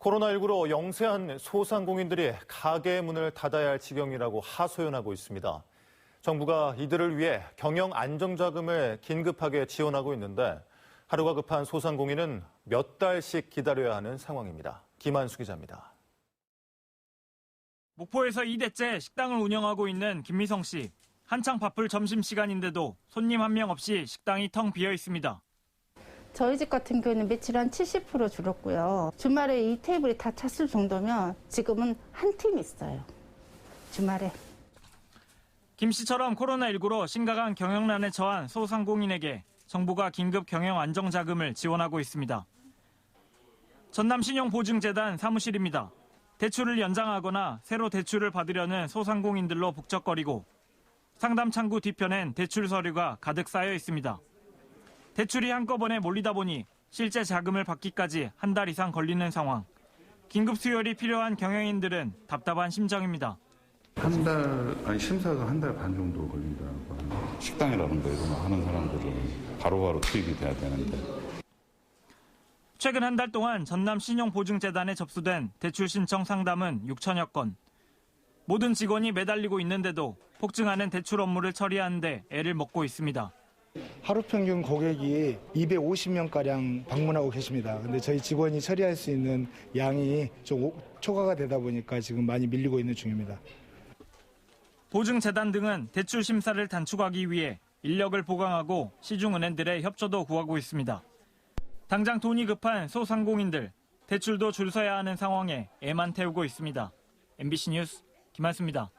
코로나19로 영세한 소상공인들이 가게 문을 닫아야 할 지경이라고 하소연하고 있습니다. 정부가 이들을 위해 경영 안정자금을 긴급하게 지원하고 있는데 하루가 급한 소상공인은 몇 달씩 기다려야 하는 상황입니다. 김한수 기자입니다. 목포에서 2대째 식당을 운영하고 있는 김미성 씨. 한창 바쁠 점심시간인데도 손님 한 명 없이 식당이 텅 비어 있습니다. 저희 집 같은 경우는 매출 한 70% 줄었고요. 주말에 이 테이블이 다 찼을 정도면 지금은 한 팀 있어요. 주말에. 김 씨처럼 코로나19로 심각한 경영난에 처한 소상공인에게 정부가 긴급 경영 안정 자금을 지원하고 있습니다. 전남 신용보증재단 사무실입니다. 대출을 연장하거나 새로 대출을 받으려는 소상공인들로 북적거리고 상담 창구 뒤편엔 대출 서류가 가득 쌓여 있습니다. 대출이 한꺼번에 몰리다 보니 실제 자금을 받기까지 한 달 이상 걸리는 상황. 긴급 수혈이 필요한 경영인들은 답답한 심정입니다. 한 달, 아니 심사가 한 달 반 정도 걸린다고 합니다. 식당이라는 거 이런 거 하는 사람들은 바로바로 투입이 돼야 되는데 최근 한 달 동안 전남 신용보증재단에 접수된 대출 신청 상담은 6천여 건. 모든 직원이 매달리고 있는데도 폭증하는 대출 업무를 처리하는데 애를 먹고 있습니다. 하루 평균 고객이 250명가량 방문하고 계십니다. 근데 저희 직원이 처리할 수 있는 양이 좀 오- 초과가 되다 보니까 지금 많이 밀리고 있는 중입니다. 보증재단 등은 대출 심사를 단축하기 위해 인력을 보강하고 시중은행들의 협조도 구하고 있습니다. 당장 돈이 급한 소상공인들, 대출도 줄 서야 하는 상황에 애만 태우고 있습니다. MBC 뉴스 김한수입니다.